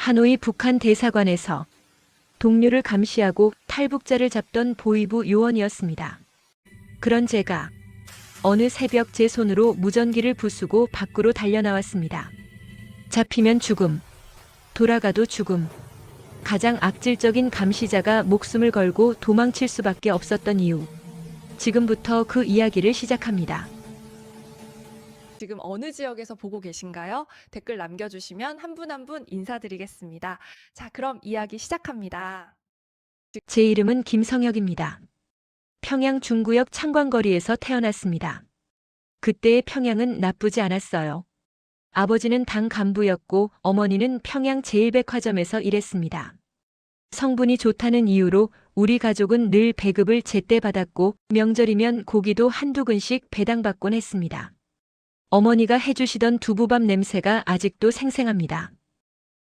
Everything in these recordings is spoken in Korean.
하노이 북한 대사관에서 동료를 감시하고 탈북자를 잡던 보위부 요원이었습니다. 그런 제가 어느 새벽 제 손으로 무전기를 부수고 밖으로 달려나왔습니다. 잡히면 죽음, 돌아가도 죽음. 가장 악질적인 감시자가 목숨을 걸고 도망칠 수밖에 없었던 이유. 지금부터 그 이야기를 시작합니다. 지금 어느 지역에서 보고 계신가요? 댓글 남겨주시면 한 분 한 분 인사드리겠습니다. 자, 그럼 이야기 시작합니다. 제 이름은 김성혁입니다. 평양 중구역 창광거리에서 태어났습니다. 그때의 평양은 나쁘지 않았어요. 아버지는 당 간부였고 어머니는 평양 제일백화점에서 일했습니다. 성분이 좋다는 이유로 우리 가족은 늘 배급을 제때 받았고 명절이면 고기도 한두 근씩 배당받곤 했습니다. 어머니가 해주시던 두부밥 냄새가 아직도 생생합니다.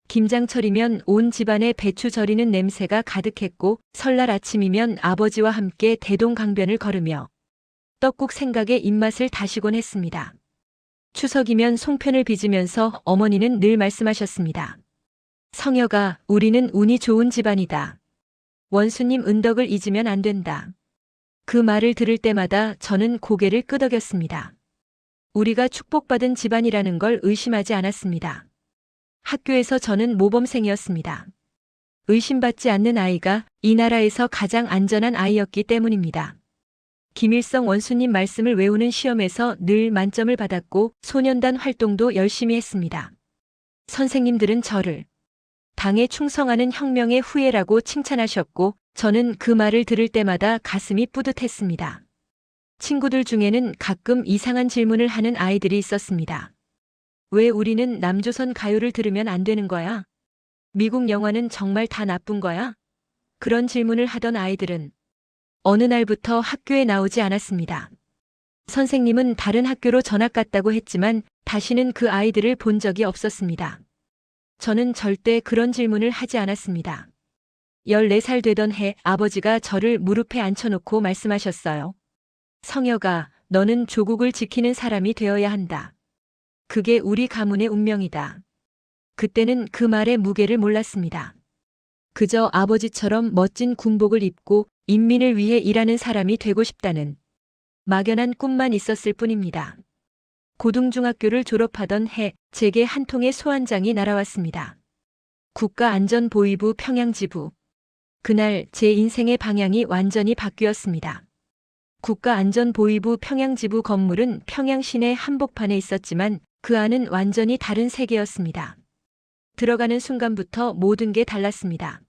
김장철이면 온 집안에 배추 절이는 냄새가 가득했고 설날 아침이면 아버지와 함께 대동강변을 걸으며 떡국 생각에 입맛을 다시곤 했습니다. 추석이면 송편을 빚으면서 어머니는 늘 말씀하셨습니다. 성여가 우리는 운이 좋은 집안이다. 원수님 은덕을 잊으면 안 된다. 그 말을 들을 때마다 저는 고개를 끄덕였습니다. 우리가 축복받은 집안이라는 걸 의심하지 않았습니다. 학교에서 저는 모범생이었습니다. 의심받지 않는 아이가 이 나라에서 가장 안전한 아이였기 때문입니다. 김일성 원수님 말씀을 외우는 시험에서 늘 만점을 받았고 소년단 활동도 열심히 했습니다. 선생님들은 저를 당에 충성하는 혁명의 후예라고 칭찬하셨고 저는 그 말을 들을 때마다 가슴이 뿌듯했습니다. 친구들 중에는 가끔 이상한 질문을 하는 아이들이 있었습니다. 왜 우리는 남조선 가요를 들으면 안 되는 거야? 미국 영화는 정말 다 나쁜 거야? 그런 질문을 하던 아이들은 어느 날부터 학교에 나오지 않았습니다. 선생님은 다른 학교로 전학 갔다고 했지만 다시는 그 아이들을 본 적이 없었습니다. 저는 절대 그런 질문을 하지 않았습니다. 14살 되던 해 아버지가 저를 무릎에 앉혀놓고 말씀하셨어요. 성여가 너는 조국을 지키는 사람이 되어야 한다. 그게 우리 가문의 운명이다. 그때는 그 말의 무게를 몰랐습니다. 그저 아버지처럼 멋진 군복을 입고 인민을 위해 일하는 사람이 되고 싶다는 막연한 꿈만 있었을 뿐입니다. 고등중학교를 졸업하던 해 제게 한 통의 소환장이 날아왔습니다. 국가안전보위부 평양지부. 그날 제 인생의 방향이 완전히 바뀌었습니다. 국가안전보위부 평양지부 건물은 평양 시내 한복판에 있었지만 그 안은 완전히 다른 세계였습니다. 들어가는 순간부터 모든 게 달랐습니다.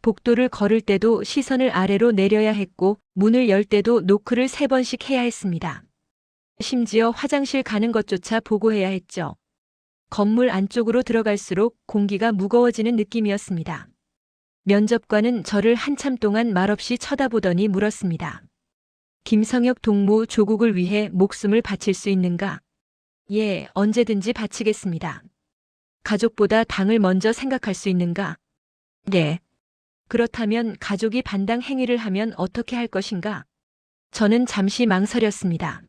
복도를 걸을 때도 시선을 아래로 내려야 했고 문을 열 때도 노크를 세 번씩 해야 했습니다. 심지어 화장실 가는 것조차 보고해야 했죠. 건물 안쪽으로 들어갈수록 공기가 무거워지는 느낌이었습니다. 면접관은 저를 한참 동안 말없이 쳐다보더니 물었습니다. 김성혁 동무 조국을 위해 목숨을 바칠 수 있는가? 예, 언제든지 바치겠습니다. 가족보다 당을 먼저 생각할 수 있는가? 네. 그렇다면 가족이 반당 행위를 하면 어떻게 할 것인가? 저는 잠시 망설였습니다.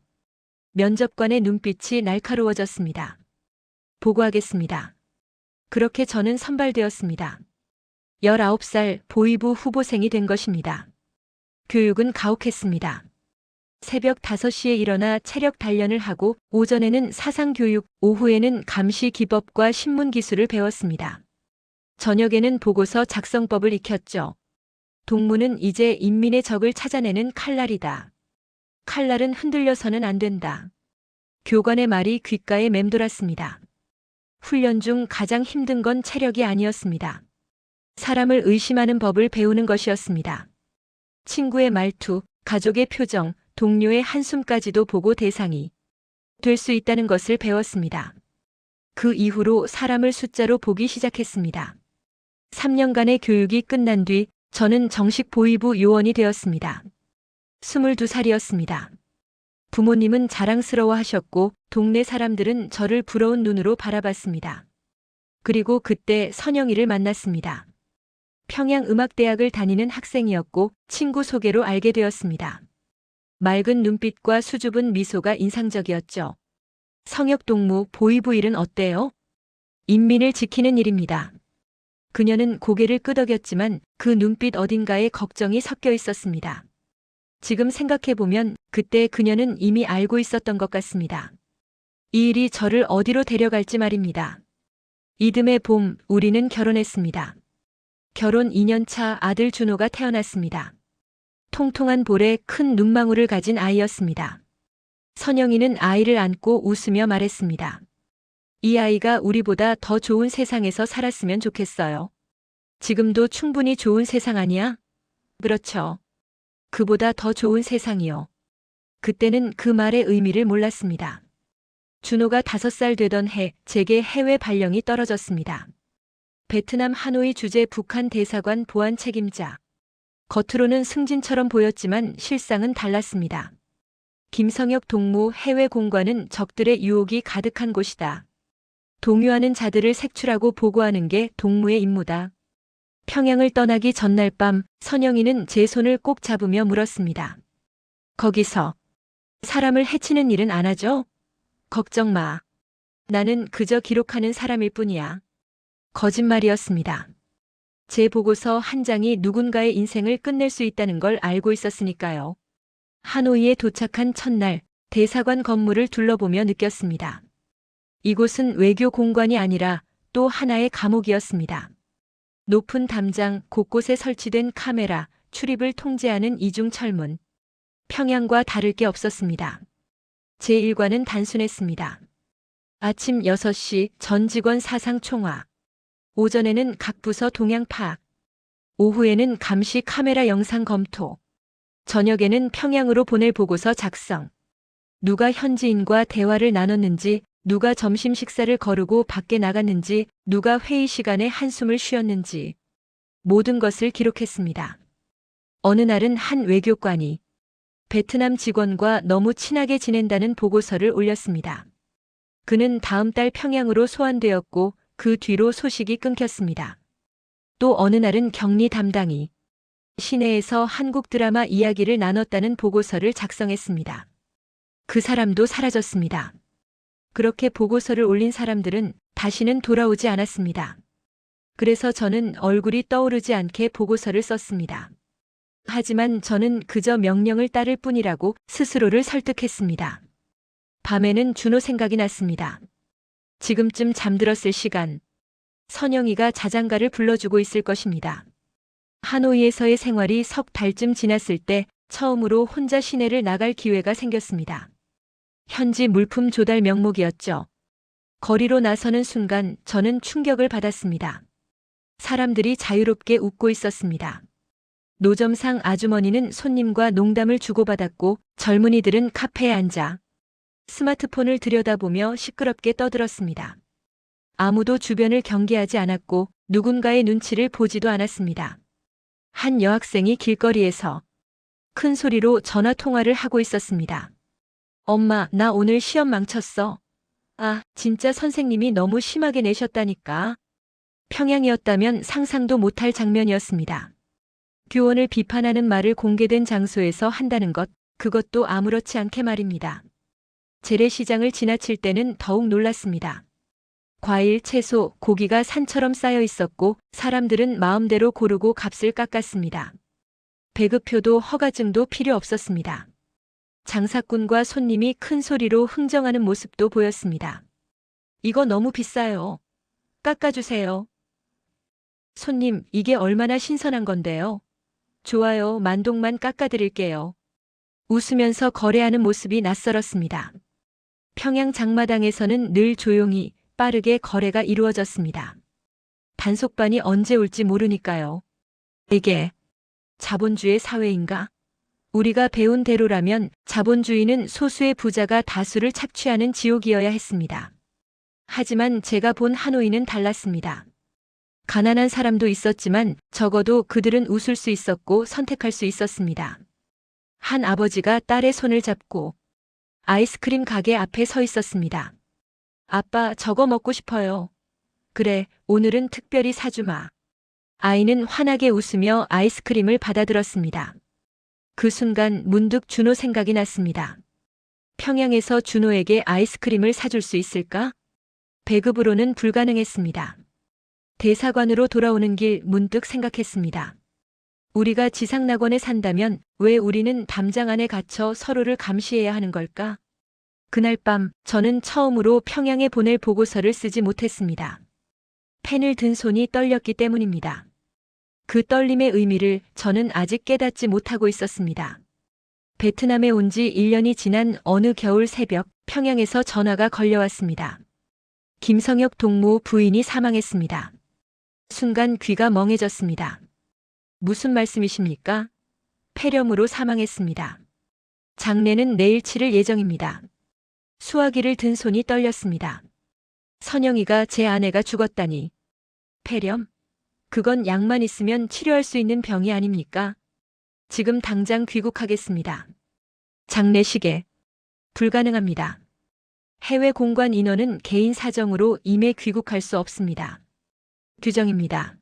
면접관의 눈빛이 날카로워졌습니다. 보고하겠습니다. 그렇게 저는 선발되었습니다. 19살 보위부 후보생이 된 것입니다. 교육은 가혹했습니다. 새벽 5시에 일어나 체력 단련을 하고 오전에는 사상교육, 오후에는 감시 기법과 신문 기술을 배웠습니다. 저녁에는 보고서 작성법을 익혔죠. 동무는 이제 인민의 적을 찾아내는 칼날이다. 칼날은 흔들려서는 안 된다. 교관의 말이 귓가에 맴돌았습니다. 훈련 중 가장 힘든 건 체력이 아니었습니다. 사람을 의심하는 법을 배우는 것이었습니다. 친구의 말투, 가족의 표정, 동료의 한숨까지도 보고 대상이 될 수 있다는 것을 배웠습니다. 그 이후로 사람을 숫자로 보기 시작했습니다. 3년간의 교육이 끝난 뒤 저는 정식 보위부 요원이 되었습니다. 22살이었습니다. 부모님은 자랑스러워 하셨고 동네 사람들은 저를 부러운 눈으로 바라봤습니다. 그리고 그때 선영이를 만났습니다. 평양음악대학을 다니는 학생이었고 친구 소개로 알게 되었습니다. 맑은 눈빛과 수줍은 미소가 인상적이었죠. 성역 동무 보위부 일은 어때요? 인민을 지키는 일입니다. 그녀는 고개를 끄덕였지만 그 눈빛 어딘가에 걱정이 섞여 있었습니다. 지금 생각해보면 그때 그녀는 이미 알고 있었던 것 같습니다. 이 일이 저를 어디로 데려갈지 말입니다. 이듬해 봄, 우리는 결혼했습니다. 결혼 2년차 아들 준호가 태어났습니다. 통통한 볼에 큰 눈망울을 가진 아이였습니다. 선영이는 아이를 안고 웃으며 말했습니다. 이 아이가 우리보다 더 좋은 세상에서 살았으면 좋겠어요. 지금도 충분히 좋은 세상 아니야? 그렇죠. 그보다 더 좋은 세상이요. 그때는 그 말의 의미를 몰랐습니다. 준호가 다섯 살 되던 해 제게 해외 발령이 떨어졌습니다. 베트남 하노이 주재 북한 대사관 보안 책임자. 겉으로는 승진처럼 보였지만 실상은 달랐습니다. 김성혁 동무 해외 공관은 적들의 유혹이 가득한 곳이다. 동요하는 자들을 색출하고 보고하는 게 동무의 임무다. 평양을 떠나기 전날 밤 선영이는 제 손을 꼭 잡으며 물었습니다. 거기서 사람을 해치는 일은 안 하죠? 걱정 마. 나는 그저 기록하는 사람일 뿐이야. 거짓말이었습니다. 제 보고서 한 장이 누군가의 인생을 끝낼 수 있다는 걸 알고 있었으니까요. 하노이에 도착한 첫날 대사관 건물을 둘러보며 느꼈습니다. 이곳은 외교 공관이 아니라 또 하나의 감옥이었습니다. 높은 담장, 곳곳에 설치된 카메라, 출입을 통제하는 이중 철문. 평양과 다를 게 없었습니다. 제 일과는 단순했습니다. 아침 6시 전 직원 사상 총화. 오전에는 각 부서 동향 파악. 오후에는 감시 카메라 영상 검토. 저녁에는 평양으로 보낼 보고서 작성. 누가 현지인과 대화를 나눴는지, 누가 점심 식사를 거르고 밖에 나갔는지, 누가 회의 시간에 한숨을 쉬었는지. 모든 것을 기록했습니다. 어느 날은 한 외교관이 베트남 직원과 너무 친하게 지낸다는 보고서를 올렸습니다. 그는 다음 달 평양으로 소환되었고 그 뒤로 소식이 끊겼습니다. 또 어느 날은 격리 담당이 시내에서 한국 드라마 이야기를 나눴다는 보고서를 작성했습니다. 그 사람도 사라졌습니다. 그렇게 보고서를 올린 사람들은 다시는 돌아오지 않았습니다. 그래서 저는 얼굴이 떠오르지 않게 보고서를 썼습니다. 하지만 저는 그저 명령을 따를 뿐이라고 스스로를 설득했습니다. 밤에는 준호 생각이 났습니다. 지금쯤 잠들었을 시간. 선영이가 자장가를 불러주고 있을 것입니다. 하노이에서의 생활이 석 달쯤 지났을 때 처음으로 혼자 시내를 나갈 기회가 생겼습니다. 현지 물품 조달 명목이었죠. 거리로 나서는 순간 저는 충격을 받았습니다. 사람들이 자유롭게 웃고 있었습니다. 노점상 아주머니는 손님과 농담을 주고받았고 젊은이들은 카페에 앉아 스마트폰을 들여다보며 시끄럽게 떠들었습니다. 아무도 주변을 경계하지 않았고 누군가의 눈치를 보지도 않았습니다. 한 여학생이 길거리에서 큰 소리로 전화 통화를 하고 있었습니다. 엄마, 나 오늘 시험 망쳤어. 아, 진짜 선생님이 너무 심하게 내셨다니까. 평양이었다면 상상도 못할 장면이었습니다. 교원을 비판하는 말을 공개된 장소에서 한다는 것, 그것도 아무렇지 않게 말입니다. 재래시장을 지나칠 때는 더욱 놀랐습니다. 과일, 채소, 고기가 산처럼 쌓여 있었고 사람들은 마음대로 고르고 값을 깎았습니다. 배급표도 허가증도 필요 없었습니다. 장사꾼과 손님이 큰 소리로 흥정하는 모습도 보였습니다. 이거 너무 비싸요. 깎아주세요. 손님, 이게 얼마나 신선한 건데요. 좋아요, 만동만 깎아드릴게요. 웃으면서 거래하는 모습이 낯설었습니다. 평양 장마당에서는 늘 조용히 빠르게 거래가 이루어졌습니다. 단속반이 언제 올지 모르니까요. 이게 자본주의 사회인가? 우리가 배운 대로라면 자본주의는 소수의 부자가 다수를 착취하는 지옥이어야 했습니다. 하지만 제가 본 하노이는 달랐습니다. 가난한 사람도 있었지만 적어도 그들은 웃을 수 있었고 선택할 수 있었습니다. 한 아버지가 딸의 손을 잡고 아이스크림 가게 앞에 서 있었습니다. 아빠, 저거 먹고 싶어요. 그래, 오늘은 특별히 사주마. 아이는 환하게 웃으며 아이스크림을 받아들었습니다. 그 순간 문득 준호 생각이 났습니다. 평양에서 준호에게 아이스크림을 사줄 수 있을까? 배급으로는 불가능했습니다. 대사관으로 돌아오는 길 문득 생각했습니다. 우리가 지상낙원에 산다면 왜 우리는 담장 안에 갇혀 서로를 감시해야 하는 걸까? 그날 밤 저는 처음으로 평양에 보낼 보고서를 쓰지 못했습니다. 펜을 든 손이 떨렸기 때문입니다. 그 떨림의 의미를 저는 아직 깨닫지 못하고 있었습니다. 베트남에 온 지 1년이 지난 어느 겨울 새벽 평양에서 전화가 걸려왔습니다. 김성혁 동무 부인이 사망했습니다. 순간 귀가 멍해졌습니다. 무슨 말씀이십니까? 폐렴으로 사망했습니다. 장례는 내일 치를 예정입니다. 수화기를 든 손이 떨렸습니다. 선영이가 제 아내가 죽었다니. 폐렴? 그건 약만 있으면 치료할 수 있는 병이 아닙니까? 지금 당장 귀국하겠습니다. 장례식에 불가능합니다. 해외 공관 인원은 개인 사정으로 임해 귀국할 수 없습니다. 규정입니다.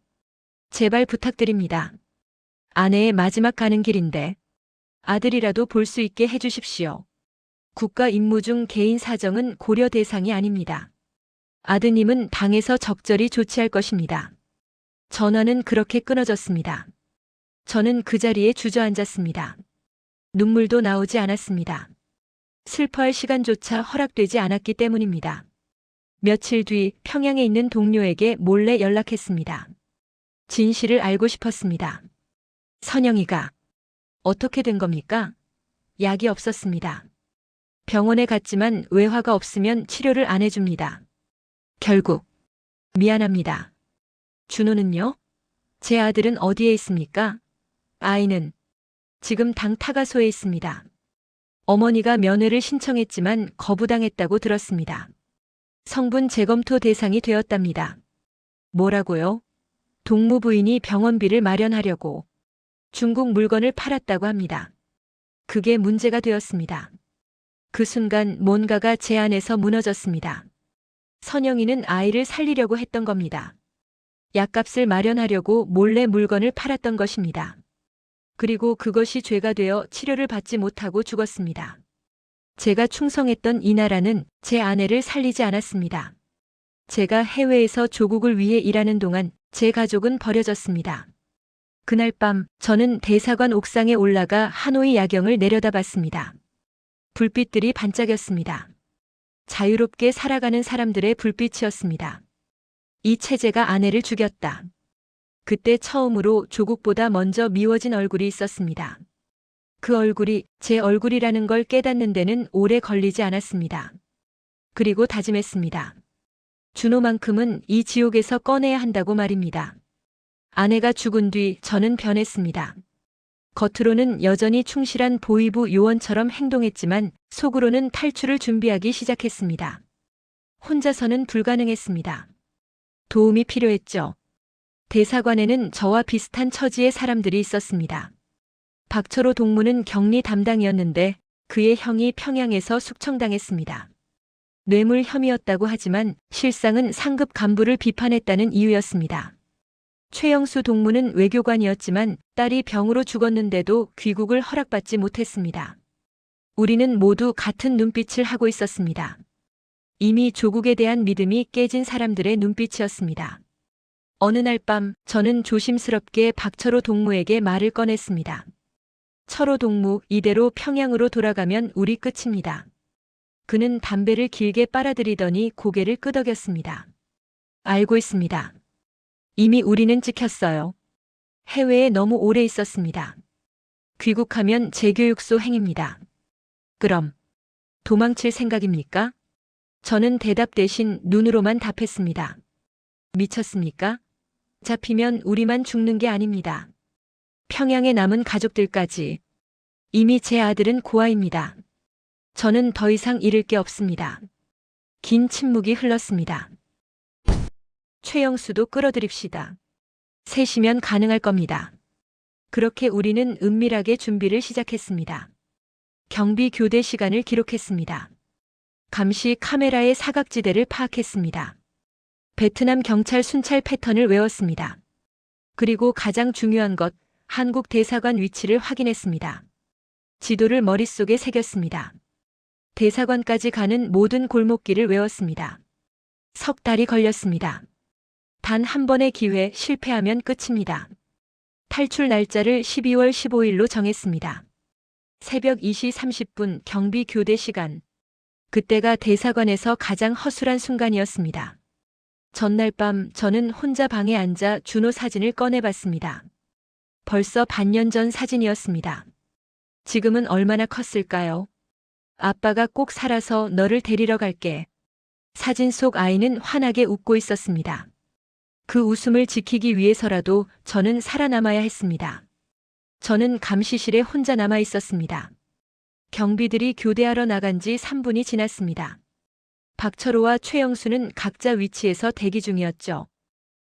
제발 부탁드립니다. 아내의 마지막 가는 길인데 아들이라도 볼 수 있게 해주십시오. 국가 임무 중 개인 사정은 고려 대상이 아닙니다. 아드님은 방에서 적절히 조치할 것입니다. 전화는 그렇게 끊어졌습니다. 저는 그 자리에 주저앉았습니다. 눈물도 나오지 않았습니다. 슬퍼할 시간조차 허락되지 않았기 때문입니다. 며칠 뒤 평양에 있는 동료에게 몰래 연락했습니다. 진실을 알고 싶었습니다. 선영이가 어떻게 된 겁니까? 약이 없었습니다. 병원에 갔지만 외화가 없으면 치료를 안 해줍니다. 결국 미안합니다. 준호는요? 제 아들은 어디에 있습니까? 아이는 지금 당타가소에 있습니다. 어머니가 면회를 신청했지만 거부당했다고 들었습니다. 성분 재검토 대상이 되었답니다. 뭐라고요? 동무 부인이 병원비를 마련하려고 중국 물건을 팔았다고 합니다. 그게 문제가 되었습니다. 그 순간 뭔가가 제 안에서 무너졌습니다. 선영이는 아이를 살리려고 했던 겁니다. 약값을 마련하려고 몰래 물건을 팔았던 것입니다. 그리고 그것이 죄가 되어 치료를 받지 못하고 죽었습니다. 제가 충성했던 이 나라는 제 아내를 살리지 않았습니다. 제가 해외에서 조국을 위해 일하는 동안 제 가족은 버려졌습니다. 그날 밤 저는 대사관 옥상에 올라가 하노이 야경을 내려다봤습니다. 불빛들이 반짝였습니다. 자유롭게 살아가는 사람들의 불빛이었습니다. 이 체제가 아내를 죽였다. 그때 처음으로 조국보다 먼저 미워진 얼굴이 있었습니다. 그 얼굴이 제 얼굴이라는 걸 깨닫는 데는 오래 걸리지 않았습니다. 그리고 다짐했습니다. 준호만큼은 이 지옥에서 꺼내야 한다고 말입니다. 아내가 죽은 뒤 저는 변했습니다. 겉으로는 여전히 충실한 보이부 요원처럼 행동했지만 속으로는 탈출을 준비하기 시작했습니다. 혼자서는 불가능했습니다. 도움이 필요했죠. 대사관에는 저와 비슷한 처지의 사람들이 있었습니다. 박철호 동무는 격리 담당이었는데 그의 형이 평양에서 숙청당했습니다. 뇌물 혐의였다고 하지만 실상은 상급 간부를 비판했다는 이유였습니다. 최영수 동무는 외교관이었지만 딸이 병으로 죽었는데도 귀국을 허락받지 못했습니다. 우리는 모두 같은 눈빛을 하고 있었습니다. 이미 조국에 대한 믿음이 깨진 사람들의 눈빛이었습니다. 어느 날 밤 저는 조심스럽게 박철호 동무에게 말을 꺼냈습니다. 철호 동무 이대로 평양으로 돌아가면 우리 끝입니다. 그는 담배를 길게 빨아들이더니 고개를 끄덕였습니다. 알고 있습니다. 이미 우리는 찍혔어요. 해외에 너무 오래 있었습니다. 귀국하면 재교육소 행입니다. 그럼 도망칠 생각입니까? 저는 대답 대신 눈으로만 답했습니다. 미쳤습니까? 잡히면 우리만 죽는 게 아닙니다. 평양에 남은 가족들까지. 이미 제 아들은 고아입니다. 저는 더 이상 잃을 게 없습니다. 긴 침묵이 흘렀습니다. 최영수도 끌어들입시다. 셋이면 가능할 겁니다. 그렇게 우리는 은밀하게 준비를 시작했습니다. 경비 교대 시간을 기록했습니다. 감시 카메라의 사각지대를 파악했습니다. 베트남 경찰 순찰 패턴을 외웠습니다. 그리고 가장 중요한 것, 한국 대사관 위치를 확인했습니다. 지도를 머릿속에 새겼습니다. 대사관까지 가는 모든 골목길을 외웠습니다. 석 달이 걸렸습니다. 단 한 번의 기회 실패하면 끝입니다. 탈출 날짜를 12월 15일로 정했습니다. 새벽 2시 30분 경비 교대 시간. 그때가 대사관에서 가장 허술한 순간이었습니다. 전날 밤 저는 혼자 방에 앉아 준호 사진을 꺼내봤습니다. 벌써 반년 전 사진이었습니다. 지금은 얼마나 컸을까요? 아빠가 꼭 살아서 너를 데리러 갈게. 사진 속 아이는 환하게 웃고 있었습니다. 그 웃음을 지키기 위해서라도 저는 살아남아야 했습니다. 저는 감시실에 혼자 남아 있었습니다. 경비들이 교대하러 나간 지 3분이 지났습니다. 박철호와 최영수는 각자 위치에서 대기 중이었죠.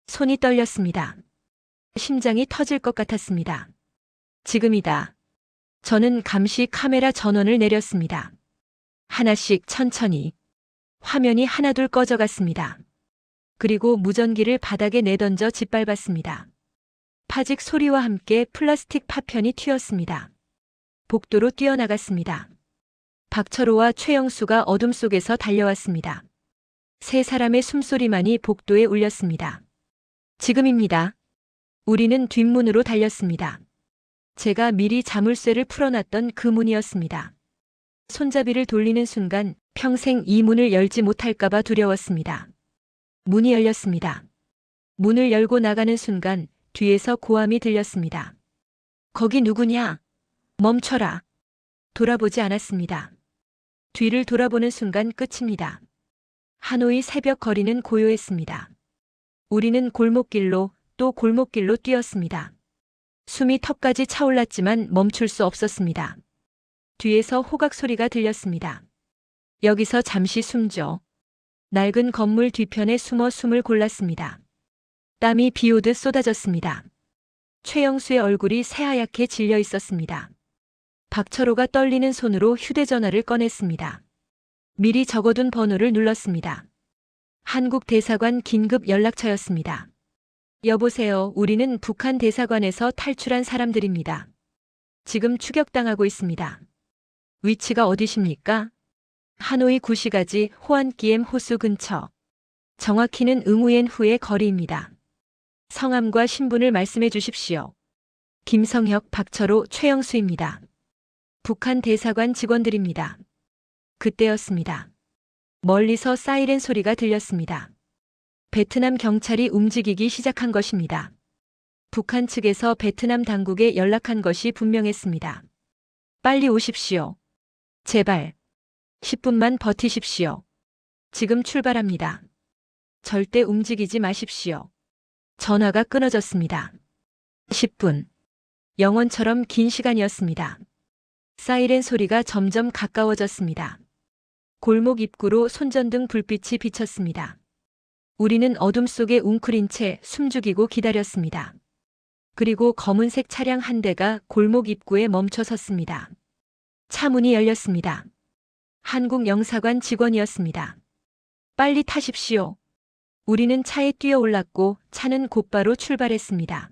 손이 떨렸습니다. 심장이 터질 것 같았습니다. 지금이다. 저는 감시 카메라 전원을 내렸습니다. 하나씩 천천히. 화면이 하나둘 꺼져갔습니다. 그리고 무전기를 바닥에 내던져 짓밟았습니다. 파직 소리와 함께 플라스틱 파편이 튀었습니다. 복도로 뛰어나갔습니다. 박철호와 최영수가 어둠 속에서 달려왔습니다. 세 사람의 숨소리만이 복도에 울렸습니다. 지금입니다. 우리는 뒷문으로 달렸습니다. 제가 미리 자물쇠를 풀어놨던 그 문이었습니다. 손잡이를 돌리는 순간 평생 이 문을 열지 못할까봐 두려웠습니다. 문이 열렸습니다. 문을 열고 나가는 순간 뒤에서 고함이 들렸습니다. 거기 누구냐? 멈춰라. 돌아보지 않았습니다. 뒤를 돌아보는 순간 끝입니다. 하노이 새벽 거리는 고요했습니다. 우리는 골목길로 또 골목길로 뛰었습니다. 숨이 턱까지 차올랐지만 멈출 수 없었습니다. 뒤에서 호각 소리가 들렸습니다. 여기서 잠시 숨죠. 낡은 건물 뒤편에 숨어 숨을 골랐습니다. 땀이 비 오듯 쏟아졌습니다. 최영수의 얼굴이 새하얗게 질려 있었습니다. 박철호가 떨리는 손으로 휴대전화를 꺼냈습니다. 미리 적어둔 번호를 눌렀습니다. 한국 대사관 긴급 연락처였습니다. 여보세요. 우리는 북한 대사관에서 탈출한 사람들입니다. 지금 추격당하고 있습니다. 위치가 어디십니까? 하노이 구시가지 호안기엠 호수 근처. 정확히는 응우엔 후의 거리입니다. 성함과 신분을 말씀해 주십시오. 김성혁, 박철호, 최영수입니다. 북한 대사관 직원들입니다. 그때였습니다. 멀리서 사이렌 소리가 들렸습니다. 베트남 경찰이 움직이기 시작한 것입니다. 북한 측에서 베트남 당국에 연락한 것이 분명했습니다. 빨리 오십시오. 제발. 10분만 버티십시오. 지금 출발합니다. 절대 움직이지 마십시오. 전화가 끊어졌습니다. 10분. 영원처럼 긴 시간이었습니다. 사이렌 소리가 점점 가까워졌습니다. 골목 입구로 손전등 불빛이 비쳤습니다. 우리는 어둠 속에 웅크린 채 숨죽이고 기다렸습니다. 그리고 검은색 차량 한 대가 골목 입구에 멈춰 섰습니다. 차 문이 열렸습니다. 한국 영사관 직원이었습니다. 빨리 타십시오. 우리는 차에 뛰어 올랐고 차는 곧바로 출발했습니다.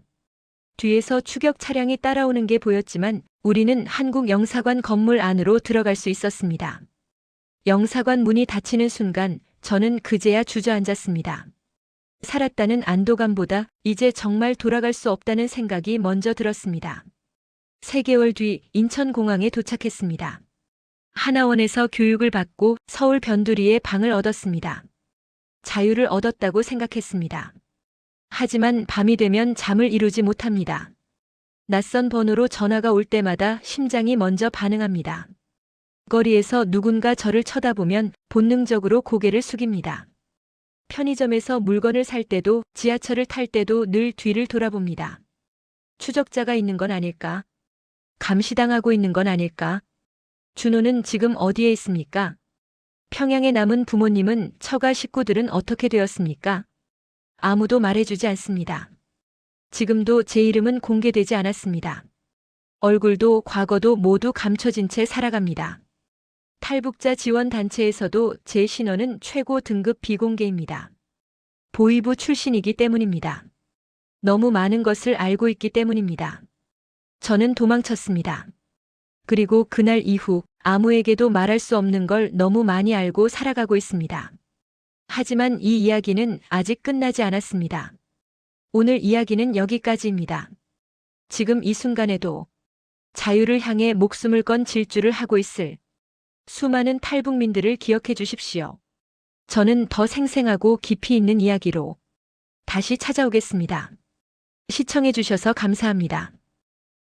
뒤에서 추격 차량이 따라오는 게 보였지만 우리는 한국 영사관 건물 안으로 들어갈 수 있었습니다. 영사관 문이 닫히는 순간 저는 그제야 주저앉았습니다. 살았다는 안도감보다 이제 정말 돌아갈 수 없다는 생각이 먼저 들었습니다. 3개월 뒤 인천공항에 도착했습니다. 하나원에서 교육을 받고 서울 변두리에 방을 얻었습니다. 자유를 얻었다고 생각했습니다. 하지만 밤이 되면 잠을 이루지 못합니다. 낯선 번호로 전화가 올 때마다 심장이 먼저 반응합니다. 거리에서 누군가 저를 쳐다보면 본능적으로 고개를 숙입니다. 편의점에서 물건을 살 때도 지하철을 탈 때도 늘 뒤를 돌아봅니다. 추적자가 있는 건 아닐까? 감시당하고 있는 건 아닐까? 준호는 지금 어디에 있습니까? 평양에 남은 부모님은 처가 식구들은 어떻게 되었습니까? 아무도 말해주지 않습니다. 지금도 제 이름은 공개되지 않았습니다. 얼굴도 과거도 모두 감춰진 채 살아갑니다. 탈북자 지원 단체에서도 제 신원은 최고 등급 비공개입니다. 보위부 출신이기 때문입니다. 너무 많은 것을 알고 있기 때문입니다. 저는 도망쳤습니다. 그리고 그날 이후 아무에게도 말할 수 없는 걸 너무 많이 알고 살아가고 있습니다. 하지만 이 이야기는 아직 끝나지 않았습니다. 오늘 이야기는 여기까지입니다. 지금 이 순간에도 자유를 향해 목숨을 건 질주를 하고 있을 수많은 탈북민들을 기억해 주십시오. 저는 더 생생하고 깊이 있는 이야기로 다시 찾아오겠습니다. 시청해 주셔서 감사합니다.